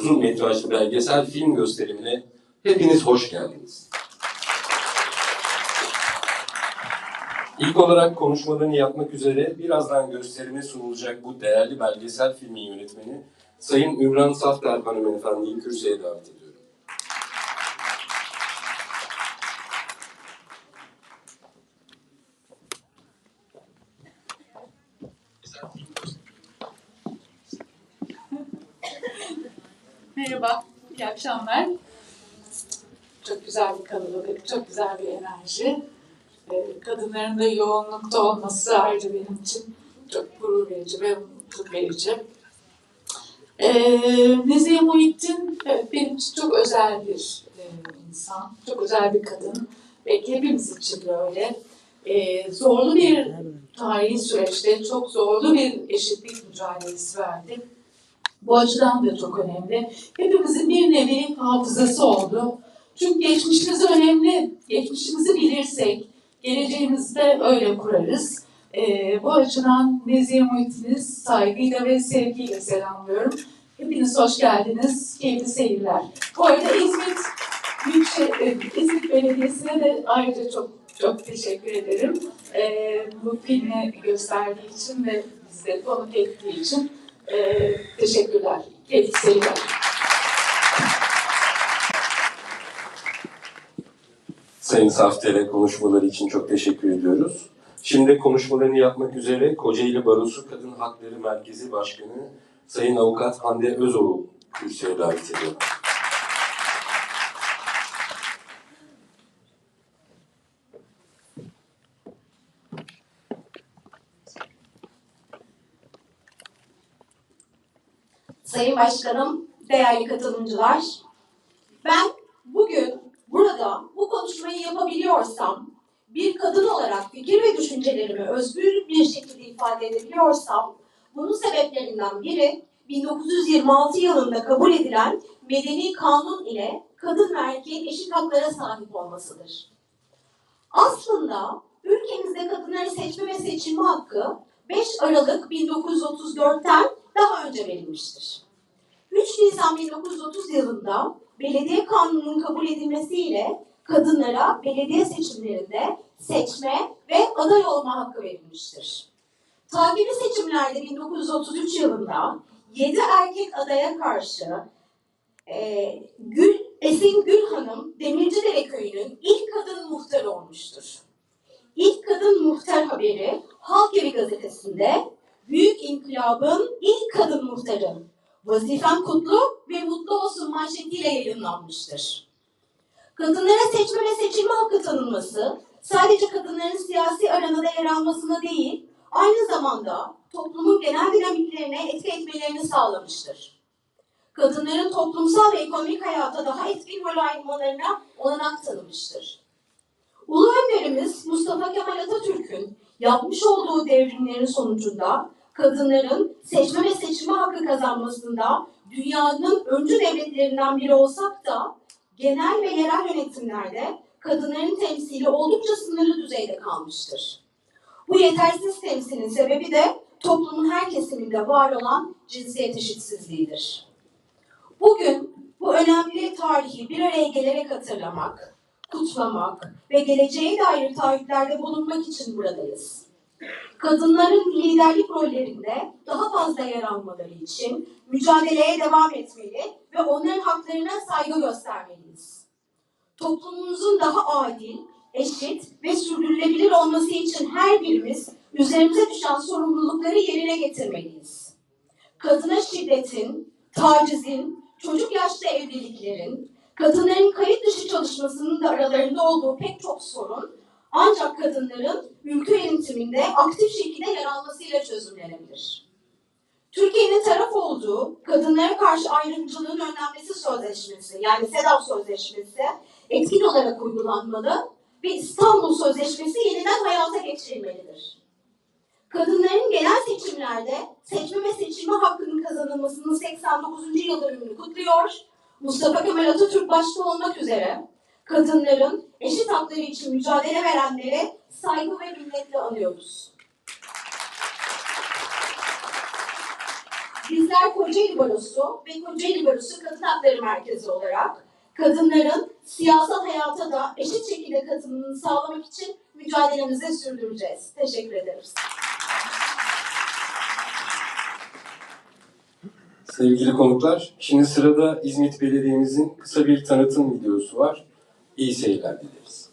uzun metrajlı belgesel film gösterimine hepiniz hoş geldiniz. İlk olarak konuşmalarını yapmak üzere birazdan gösterime sunulacak bu değerli belgesel filmin yönetmeni Sayın Ümran Safdar hanımefendiyi kürsüye davet ediyorum. Merhaba, iyi akşamlar. Çok güzel bir kalabalık, çok güzel bir enerji. Ee, Kadınların da yoğunlukta olması ayrıca benim için çok gurur verici ve mutluluk verici. Ee, Nezihe Muhittin benim için çok özel bir e, insan, çok özel bir kadın. Belki hepimiz için böyle. Ee, zorlu bir tarihi süreçte çok zorlu bir eşitlik mücadelesi verdi. Bu açıdan da çok önemli. Hepimizin bir nevi hafızası oldu. Çünkü geçmişimiz önemli. Geçmişimizi bilirsek, geleceğimizi de öyle kurarız. Ee, bu açıdan Nezihe Muhittin'i saygıyla ve sevgiyle selamlıyorum. Hepiniz hoş geldiniz. Keyifli seyirler. Bu arada İzmit Büyükşehir, e, İzmit Belediyesi'ne de ayrıca çok çok teşekkür ederim. Ee, bu filmi gösterdiği için ve bizleri konuk ettiği için ee, teşekkürler. Seyirler. Sayın Safter'e konuşmaları için çok teşekkür ediyoruz. Şimdi konuşmalarını yapmak üzere Kocaeli Barosu Kadın Hakları Merkezi Başkanı Sayın Avukat Hande Özoğlu kürsüye davet ediyorum. Sayın Başkanım, değerli katılımcılar, ben bugün burada bu konuşmayı yapabiliyorsam, bir kadın olarak fikir ve düşüncelerimi özgür bir şekilde ifade edebiliyorsam, bunun sebeplerinden biri 1926 yılında kabul edilen Medeni Kanun ile kadın ve erkeğin eşit haklara sahip olmasıdır. Aslında ülkemizde kadınların seçme ve seçilme hakkı 5 Aralık 1934'ten daha önce verilmiştir. 3 Nisan 1930 yılında belediye kanununun kabul edilmesiyle kadınlara belediye seçimlerinde seçme ve aday olma hakkı verilmiştir. Takibi seçimlerde 1933 yılında 7 erkek adaya karşı e, Gül, Esin Gül Hanım Demircidere Köyü'nün ilk kadın muhtarı olmuştur. İlk kadın muhtar haberi Halk Evi gazetesinde Büyük İnkılabın ilk kadın muhtarı Vazifem kutlu ve mutlu olsun manşetiyle yayınlanmıştır. Kadınlara seçme ve seçilme hakkı tanınması sadece kadınların siyasi aranada yer almasına değil, aynı zamanda toplumun genel dinamiklerine etki etmelerini sağlamıştır. Kadınların toplumsal ve ekonomik hayata daha etkin rol almalarına olanak tanımıştır. Ulu önderimiz Mustafa Kemal Atatürk'ün yapmış olduğu devrimlerin sonucunda kadınların seçme ve seçilme hakkı kazanmasında dünyanın öncü devletlerinden biri olsak da genel ve yerel yönetimlerde kadınların temsili oldukça sınırlı düzeyde kalmıştır. Bu yetersiz temsilin sebebi de toplumun her kesiminde var olan cinsiyet eşitsizliğidir. Bugün bu önemli tarihi bir araya gelerek hatırlamak, kutlamak ve geleceğe dair taahhütlerde bulunmak için buradayız kadınların liderlik rollerinde daha fazla yer almaları için mücadeleye devam etmeli ve onların haklarına saygı göstermeliyiz. Toplumumuzun daha adil, eşit ve sürdürülebilir olması için her birimiz üzerimize düşen sorumlulukları yerine getirmeliyiz. Kadına şiddetin, tacizin, çocuk yaşta evliliklerin, kadınların kayıt dışı çalışmasının da aralarında olduğu pek çok sorun ancak kadınların ülke yönetiminde aktif şekilde yer almasıyla çözümlenebilir. Türkiye'nin taraf olduğu kadınlara karşı ayrımcılığın önlenmesi sözleşmesi yani SEDAV sözleşmesi etkin olarak uygulanmalı ve İstanbul Sözleşmesi yeniden hayata geçirilmelidir. Kadınların genel seçimlerde seçme ve seçilme hakkının kazanılmasının 89. yıl dönümünü kutluyor. Mustafa Kemal Atatürk başta olmak üzere kadınların eşit hakları için mücadele verenlere saygı ve minnetle anıyoruz. bizler Kocaeli Barosu ve Kocaeli Barosu Kadın Hakları Merkezi olarak kadınların siyasal hayata da eşit şekilde katılımını sağlamak için mücadelemizi sürdüreceğiz. Teşekkür ederiz. Sevgili konuklar, şimdi sırada İzmit Belediye'mizin kısa bir tanıtım videosu var. İyi seyirler dileriz.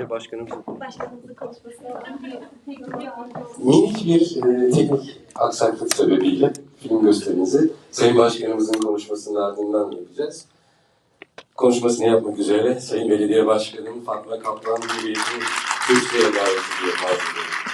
Önce başkanımızın Başkanımızın konuşmasını Minik bir e, teknik aksaklık sebebiyle film gösterimizi Sayın Başkanımızın konuşmasının ardından yapacağız. Konuşmasını yapmak üzere Sayın Belediye Başkanım Fatma Kaplan Cumhuriyeti Türkiye'ye davet ediyorum.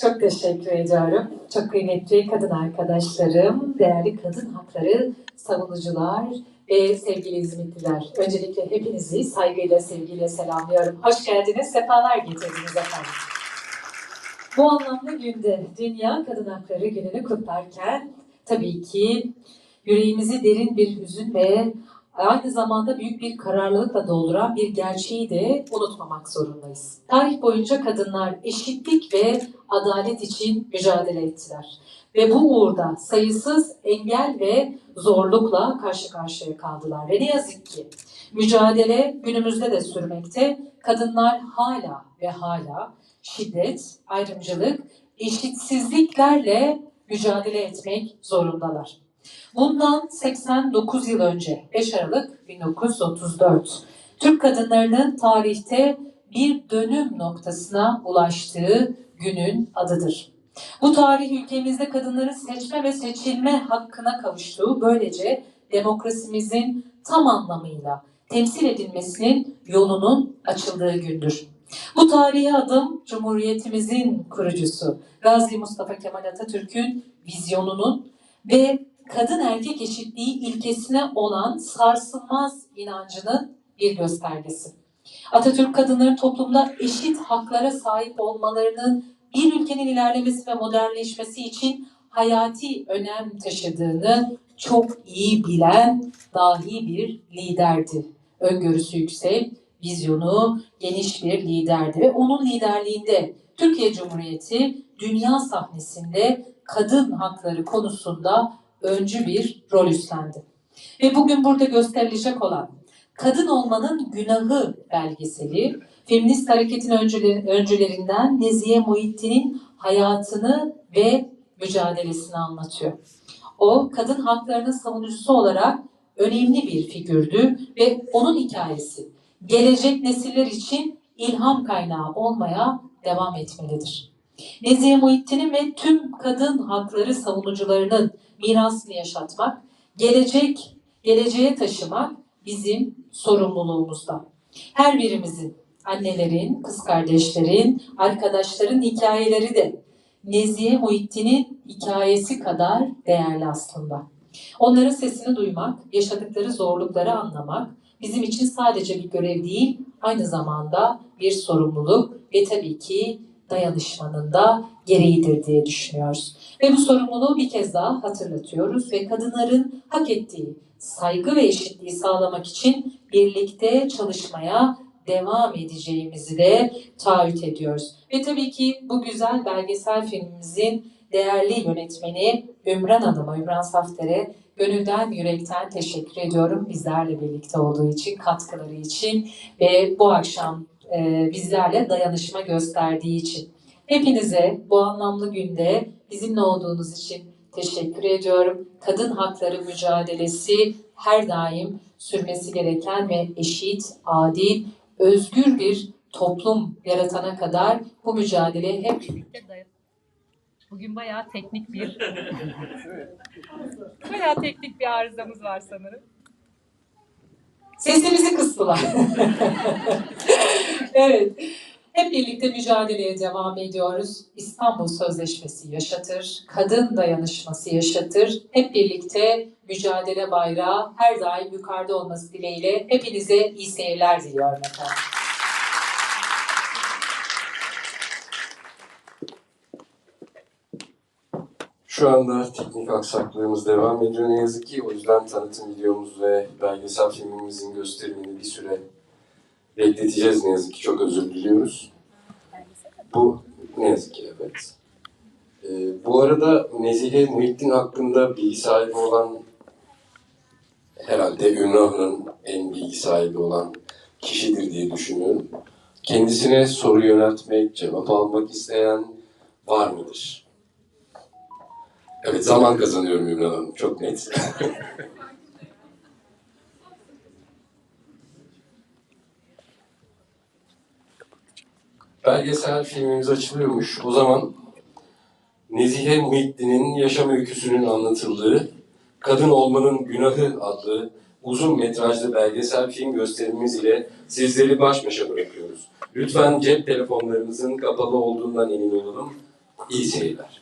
Çok teşekkür ediyorum. Çok kıymetli kadın arkadaşlarım, değerli kadın hakları savunucular ve sevgili İzmitliler. Öncelikle hepinizi saygıyla, sevgiyle selamlıyorum. Hoş geldiniz, sefalar getirdiniz efendim. Bu anlamda günde Dünya Kadın Hakları Günü'nü kutlarken tabii ki yüreğimizi derin bir hüzün ve aynı zamanda büyük bir kararlılıkla dolduran bir gerçeği de unutmamak zorundayız. Tarih boyunca kadınlar eşitlik ve adalet için mücadele ettiler. Ve bu uğurda sayısız engel ve zorlukla karşı karşıya kaldılar. Ve ne yazık ki mücadele günümüzde de sürmekte. Kadınlar hala ve hala şiddet, ayrımcılık, eşitsizliklerle mücadele etmek zorundalar. Bundan 89 yıl önce 5 Aralık 1934 Türk kadınlarının tarihte bir dönüm noktasına ulaştığı günün adıdır. Bu tarih ülkemizde kadınların seçme ve seçilme hakkına kavuştuğu böylece demokrasimizin tam anlamıyla temsil edilmesinin yolunun açıldığı gündür. Bu tarihi adım Cumhuriyetimizin kurucusu Gazi Mustafa Kemal Atatürk'ün vizyonunun ve kadın erkek eşitliği ilkesine olan sarsılmaz inancının bir göstergesi. Atatürk kadınların toplumda eşit haklara sahip olmalarının bir ülkenin ilerlemesi ve modernleşmesi için hayati önem taşıdığını çok iyi bilen dahi bir liderdi. Öngörüsü yüksek, vizyonu geniş bir liderdi ve onun liderliğinde Türkiye Cumhuriyeti dünya sahnesinde kadın hakları konusunda öncü bir rol üstlendi. Ve bugün burada gösterilecek olan Kadın Olmanın Günahı belgeseli, feminist hareketin öncüleri- öncülerinden Nezihe Muhittin'in hayatını ve mücadelesini anlatıyor. O kadın haklarının savunucusu olarak önemli bir figürdü ve onun hikayesi gelecek nesiller için ilham kaynağı olmaya devam etmelidir. Nezihe Muhittin'in ve tüm kadın hakları savunucularının mirasını yaşatmak, gelecek, geleceğe taşımak bizim sorumluluğumuzda. Her birimizin, annelerin, kız kardeşlerin, arkadaşların hikayeleri de Nezihe Muhittin'in hikayesi kadar değerli aslında. Onların sesini duymak, yaşadıkları zorlukları anlamak bizim için sadece bir görev değil, aynı zamanda bir sorumluluk ve tabii ki dayanışmanın da gereğidir diye düşünüyoruz. Ve bu sorumluluğu bir kez daha hatırlatıyoruz ve kadınların hak ettiği saygı ve eşitliği sağlamak için birlikte çalışmaya devam edeceğimizi de taahhüt ediyoruz. Ve tabii ki bu güzel belgesel filmimizin değerli yönetmeni Ümran Hanım'a, Ümran Safter'e gönülden, yürekten teşekkür ediyorum. Bizlerle birlikte olduğu için, katkıları için ve bu akşam e, bizlerle dayanışma gösterdiği için. Hepinize bu anlamlı günde bizimle olduğunuz için teşekkür ediyorum. Kadın hakları mücadelesi her daim sürmesi gereken ve eşit, adil, özgür bir toplum yaratana kadar bu mücadeleye hep birlikte. Bugün bayağı teknik bir bayağı teknik bir arızamız var sanırım. Sesimizi kıstılar. evet. Hep birlikte mücadeleye devam ediyoruz. İstanbul Sözleşmesi yaşatır, kadın dayanışması yaşatır. Hep birlikte mücadele bayrağı her daim yukarıda olması dileğiyle hepinize iyi seyirler diliyorum efendim. Şu anda teknik aksaklığımız devam ediyor ne yazık ki. O yüzden tanıtım videomuz ve belgesel filmimizin gösterimini bir süre bekleteceğiz ne yazık ki. Çok özür diliyoruz. Bu ne yazık ki evet. Ee, bu arada Nezihe Muhittin hakkında bilgi sahibi olan herhalde Ümrah'ın en bilgi sahibi olan kişidir diye düşünüyorum. Kendisine soru yöneltmek, cevap almak isteyen var mıdır? Evet zaman kazanıyorum Ümran Hanım. Çok net. Belgesel filmimiz açılıyormuş. O zaman Nezihe Muhittin'in yaşam öyküsünün anlatıldığı Kadın Olmanın Günahı adlı uzun metrajlı belgesel film gösterimimiz ile sizleri baş başa bırakıyoruz. Lütfen cep telefonlarınızın kapalı olduğundan emin olalım. İyi seyirler.